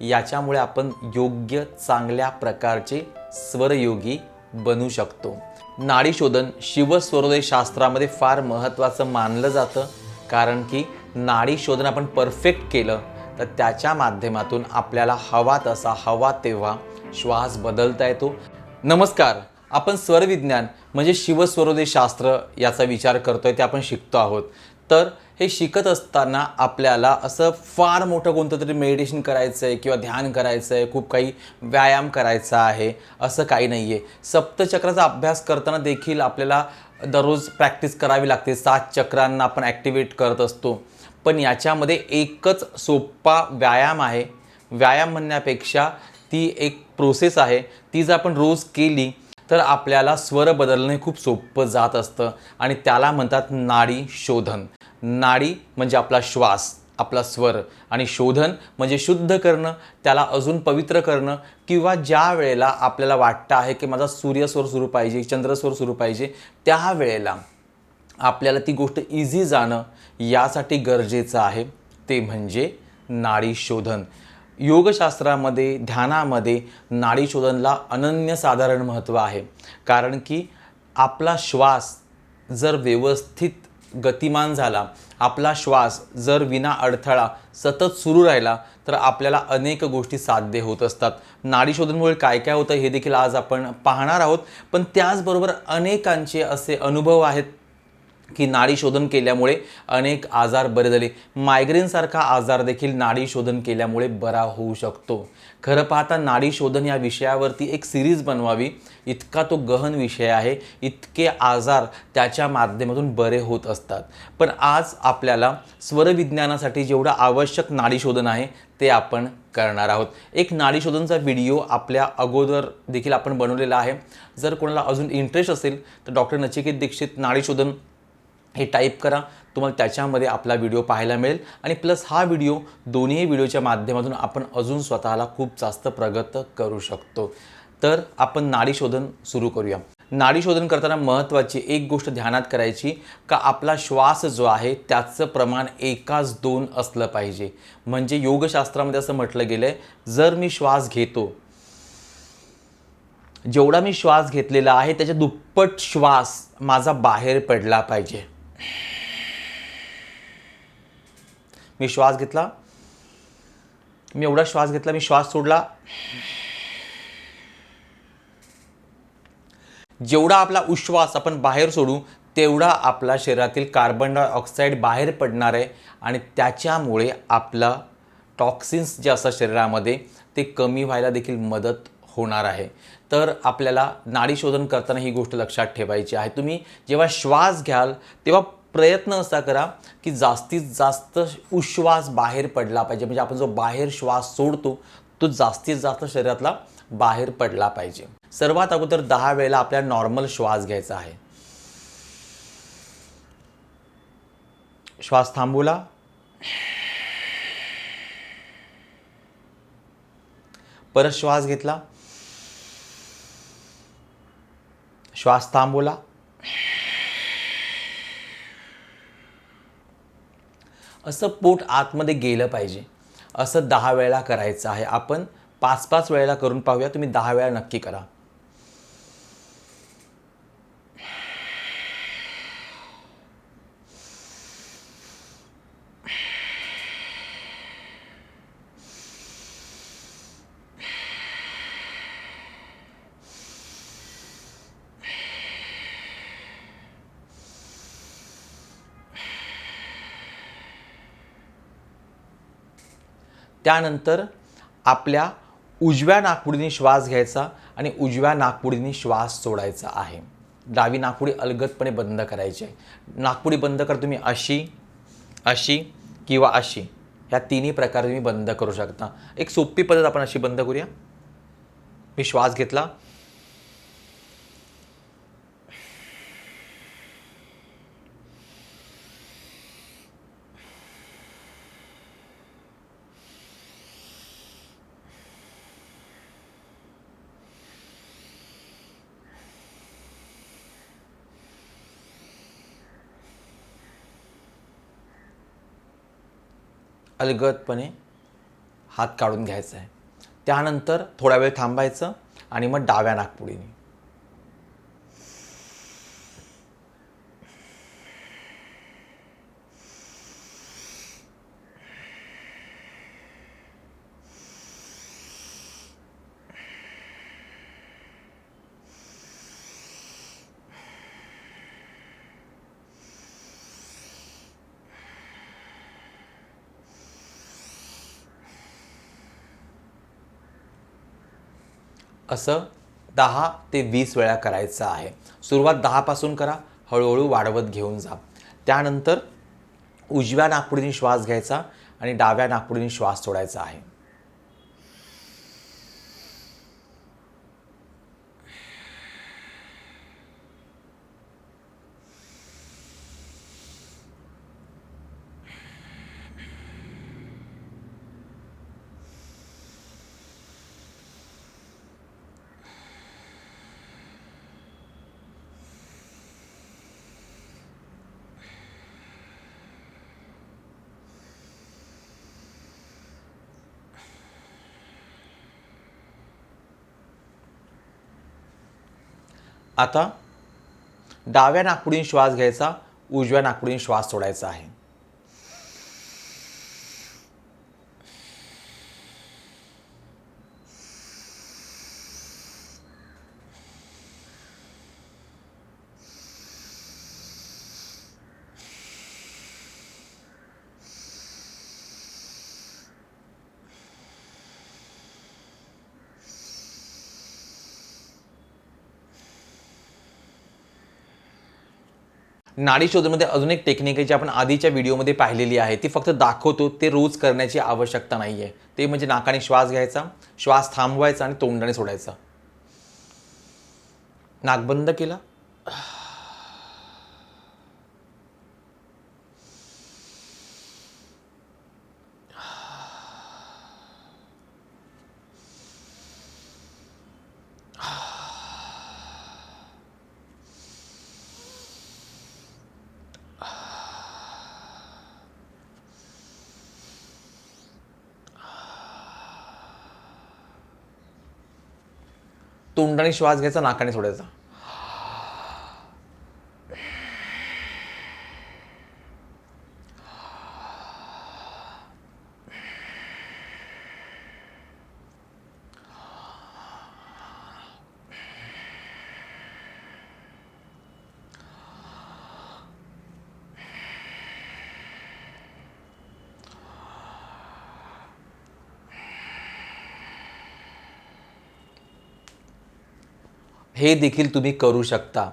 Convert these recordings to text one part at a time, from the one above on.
याच्यामुळे आपण योग्य चांगल्या प्रकारचे स्वरयोगी बनू शकतो. नाडीशोधन शिवस्वरोदय शास्त्रामध्ये फार महत्त्वाचं मानलं जातं. कारण की नाडीशोधन आपण परफेक्ट केलं तर त्याच्या माध्यमातून आपल्याला हवा तसा हवा तेव्हा श्वास बदलता येतो. नमस्कार आपण स्वरविज्ञान म्हणजे शिवस्वरोदय शास्त्र याचा विचार करतोय ते आपण शिकतो आहोत. तर हे शिकत असताना आपल्याला असं फार मोठं कोणतं तरी मेडिटेशन करायचं आहे किंवा ध्यान करायचं आहे खूप काही व्यायाम करायचा आहे असं काही नाही आहे सप्तचक्राचा अभ्यास करताना देखील आपल्याला दररोज प्रॅक्टिस करावी लागते. सात चक्रांना आपण ॲक्टिवेट करत असतो. पण याच्यामध्ये एकच सोपा व्यायाम आहे. व्यायाम म्हणण्यापेक्षा ती एक प्रोसेस आहे. ती जर आपण रोज केली तर आपल्याला स्वर बदलणे खूप सोपं जात असतं. आणि त्याला म्हणतात नाडी शोधन. नाडी म्हणजे आपला श्वास आपला स्वर आणि शोधन म्हणजे शुद्ध करणं त्याला अजून पवित्र करणं किंवा ज्या वेळेला आपल्याला वाटतं आहे की माझा सूर्यस्वर सुरू पाहिजे चंद्रस्वर सुरू पाहिजे त्या वेळेला आपल्याला ती गोष्ट इझी जाणं यासाठी गरजेचं आहे. ते म्हणजे नाडी शोधन. योगशास्त्रामध्ये ध्यानामध्ये नाडी शोधनला अनन्यसाधारण महत्त्व आहे. कारण की आपला श्वास जर व्यवस्थित गतिमान झाला. आपला श्वास जर विना अडथळा सतत सुरू राहिला तर आपल्याला अनेक गोष्टी साध्य होत असतात. नाडीशोधनमुळे काय काय होतं हे देखील आज आपण पाहणार आहोत. पण त्याचबरोबर अनेकांचे असे अनुभव आहेत. की नाडी शोधन केल्यामुळे अनेक आजार बरे झाले. मायग्रेनसारखा आजार देखील नाडी शोधन केल्यामुळे बरा होऊ शकतो. खरं पाहता नाडी शोधन या विषयावरती एक सिरीज बनवावी. इतका तो गहन विषय आहे. इतके आजार त्याच्या माध्यमातून बरे होत असतात. पण आज आपल्याला स्वरविज्ञानासाठी जेवढं आवश्यक नाडी शोधन आहे ते आपण करणार आहोत. एक नाडी शोधनचा व्हिडिओ आपल्या अगोदर देखील आपण बनवलेला आहे. जर कोणाला अजून इंटरेस्ट असेल तर डॉक्टर नचिकेत दीक्षित नाडी शोधन हे टाईप करा. तुम्हाला त्याच्यामध्ये आपला व्हिडिओ पाहायला मिळेल. आणि प्लस हा व्हिडिओ दोन्ही व्हिडिओच्या माध्यमातून आपण अजून स्वतःला खूप जास्त प्रगत करू शकतो. तर आपण नाडी शोधन सुरू करूया. नाडी शोधन करताना महत्त्वाची एक गोष्ट ध्यानात करायची का आपला श्वास जो आहे त्याचं प्रमाण एकाच दोन असलं पाहिजे. म्हणजे योगशास्त्रामध्ये असं म्हटलं गेलं आहे जर मी श्वास घेतो जेवढा मी श्वास घेतलेला आहे त्याच्या दुप्पट श्वास माझा बाहेर पडला पाहिजे. मी श्वास घेतला. मी एवढा श्वास घेतला मी श्वास सोडला. जेवढा आपला उश्वास आपण बाहेर सोडू तेवढा आपला शरीरातील कार्बन डायऑक्साईड बाहेर पडणार आहे आणि त्याच्यामुळे आपला टॉक्सिन्स जे असतात शरीरामध्ये ते कमी व्हायला देखील मदत होणार आहे. तर आपल्याला नाडी शोधन करताना ही गोष्ट लक्षात ठेवायची आहे. तुम्ही जेव्हा श्वास घ्याल तेव्हा प्रयत्न असा करा की जास्तीत जास्त उश्वास बाहेर पडला पाहिजे. म्हणजे आपण जो बाहेर श्वास सोडतो तो जास्तीत जास्त शरीरातला बाहेर पडला पाहिजे. सर्वात अगोदर दहा वेळेला आपल्या नॉर्मल श्वास घ्यायचा आहे. श्वास थांबवला. परत श्वास घेतला. श्वास थांबवला. असं पोट आतमध्ये गेलं पाहिजे. असं दहा वेळा करायचं आहे. आपण पाच पाच वेळेला करून पाहूया. तुम्ही दहा वेळा नक्की करा. त्यानंतर आपल्या उजव्या नाकपुडीने श्वास घ्यायचा आणि उजव्या नाकपुडीने श्वास सोडायचा आहे. डावी नाकपुडी अलगदपणे बंद करायची आहे. नाकपुडी बंद कर तुम्ही अशी अशी किंवा अशी. ह्या तिन्ही प्रकारे तुम्ही बंद करू शकता. एक सोपी पद्धत आपण अशी बंद करूया. मी श्वास घेतला. अलगदपणे हात काढून घ्यायचा आहे. त्यानंतर थोडा वेळ थांबायचं आणि मग डाव्या नागपुडीने असं दहा ते वीस वेळा करायचं आहे. सुरुवात दहापासून करा हळूहळू वाढवत घेऊन जा. त्यानंतर उजव्या नागपुडीने श्वास घ्यायचा आणि डाव्या नागपुडीने श्वास सोडायचा आहे. आता डाव्या नागपुडीने श्वास घ्यायचा उजव्या नागपुडीने श्वास सोडायचा आहे. नाडी शोधमध्ये अजून एक टेक्निक आहे जी आपण आधीच्या व्हिडिओमध्ये पाहिलेली आहे. ती फक्त दाखवतो ते रोज करण्याची आवश्यकता नाही आहे ते म्हणजे नाकाने श्वास घ्यायचा श्वास थांबवायचा आणि तोंडाने सोडायचा. नाक बंद केला? तोंडाने श्वास घ्यायचा नाकाने सोडायचा. हे देखील तुम्ही करू शकता.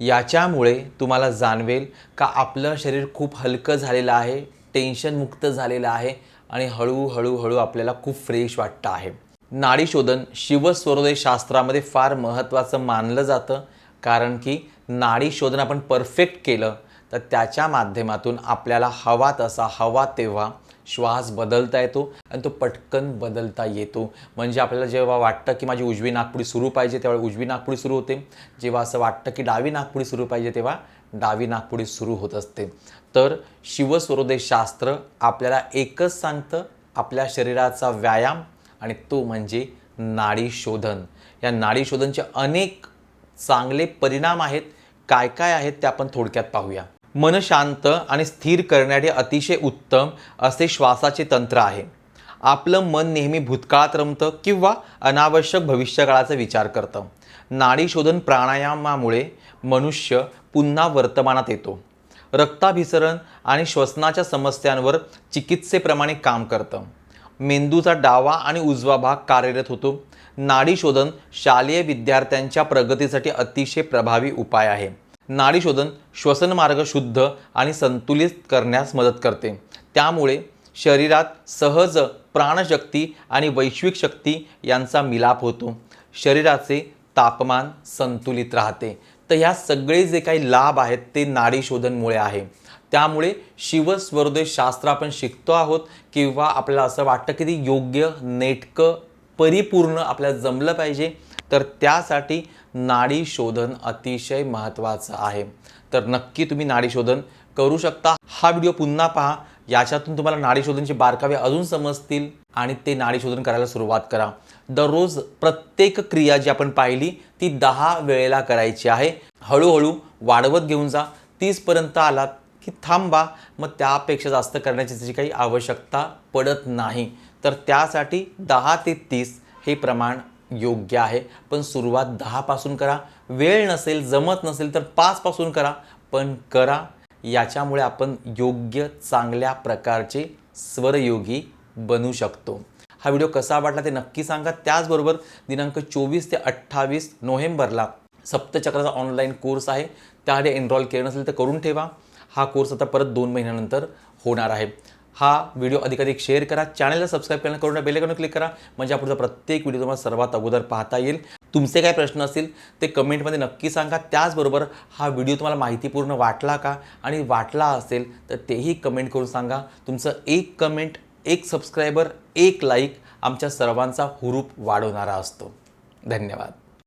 याच्यामुळे तुम्हाला जाणवेल का आपलं शरीर खूप हलकं झालेलं आहे टेन्शनमुक्त झालेलं आहे आणि हळूहळूहळू आपल्याला खूप फ्रेश वाटतं आहे. नाडीशोधन शिवस्वरोदय शास्त्रामध्ये फार महत्त्वाचं मानलं जातं. कारण की नाडीशोधन आपण परफेक्ट केलं तर त्याच्या माध्यमातून आपल्याला हवा तसा हवा तेव्हा श्वास बदलता येतो आणि तो पटकन बदलता येतो. म्हणजे आपल्याला जेव्हा वाटतं की माझी उजवी नागपुडी सुरू पाहिजे तेव्हा उजवी नागपुडी सुरू होते. जेव्हा असं वाटतं की डावी नागपुडी सुरू पाहिजे तेव्हा डावी नागपुडी सुरू होत असते. तर शिवस्वरोदय शास्त्र आपल्याला एकच सांगतं आपल्या शरीराचा व्यायाम आणि तो म्हणजे नाडी शोधन. या नाडी शोधनचे अनेक चांगले परिणाम आहेत. काय काय आहेत ते आपण थोडक्यात पाहूया. मन शांत आणि स्थिर करण्यासाठी अतिशय उत्तम असे श्वासाचे तंत्र आहे. आपलं मन नेहमी भूतकाळात रमतं किंवा अनावश्यक भविष्यकाळाचा विचार करतं. नाडीशोधन प्राणायामामुळे मनुष्य पुन्हा वर्तमानात येतो. रक्ताभिसरण आणि श्वसनाच्या समस्यांवर चिकित्सेप्रमाणे काम करतं. मेंदूचा डावा आणि उजवा भाग कार्यरत होतो. नाडीशोधन शालेय विद्यार्थ्यांच्या प्रगतीसाठी अतिशय प्रभावी उपाय आहे. नाडी शोधन श्वसन मार्ग शुद्ध आणि संतुलित करण्यास मदत करते. त्यामुळे शरीरात सहज प्राणशक्ती आणि वैश्विक शक्ती यांचा मिलाप होतो. शरीराचे तापमान संतुलित राहते. तर ह्या सगळे जे काही लाभ आहेत ते नाडी शोधनमुळे आहे. त्यामुळे शिवस्वरोदय शास्त्र आपण शिकतो आहोत किंवा आपल्याला असं वाटतं की ते योग्य नेटकं परिपूर्ण आपल्याला जमलं पाहिजे. तर त्यासाठी नाडी शोधन अतिशय महत्त्वाचं आहे. तर नक्की तुम्ही नाडी शोधन करू शकता. हा व्हिडिओ पुन्हा पहा. याच्यातून तुम्हाला नाडी शोधनचे बारकावे अजून समजतील आणि ते नाडी शोधन करायला सुरुवात करा. दररोज प्रत्येक क्रिया जी आपण पाहिली ती दहा वेळेला करायची आहे. हळूहळू वाढवत घेऊन जा. तीसपर्यंत आलात की थांबा. मग त्यापेक्षा जास्त करण्याची त्याची काही आवश्यकता पडत नाही. तर त्यासाठी दहा ते तीस हे प्रमाण योग्य आहे. पण सुरुवात दहापासून करा. वेळ नसेल जमत नसेल तर पाचपासून करा. पण करा. याच्यामुळे आपण योग्य चांगल्या प्रकारचे स्वरयोगी बनू शकतो. हा व्हिडिओ कसा वाटला ते नक्की सांगा. त्याचबरोबर दिनांक चोवीस ते अठ्ठावीस नोव्हेंबरला सप्तचक्राचा ऑनलाईन कोर्स आहे. त्याआधी एनरोल केलं नसेल तर करून ठेवा. हा कोर्स आता परत दोन महिन्यानंतर होणार आहे. हा व्हिडिओ अधिकाधिक शेअर करा. चॅनलला सबस्क्राईब करणं करून बेलेकॉन क्लिक करा. म्हणजे पुढचा प्रत्येक व्हिडिओ तुम्हाला सर्वात अगोदर पाहता येईल. तुमचे काय प्रश्न असतील ते कमेंटमध्ये नक्की सांगा. त्याचबरोबर हा व्हिडिओ तुम्हाला माहितीपूर्ण वाटला का? आणि वाटला असेल तर तेही कमेंट करून सांगा. तुमचं एक कमेंट एक सबस्क्रायबर एक लाईक आमच्या सर्वांचा हुरूप वाढवणारा असतो. धन्यवाद.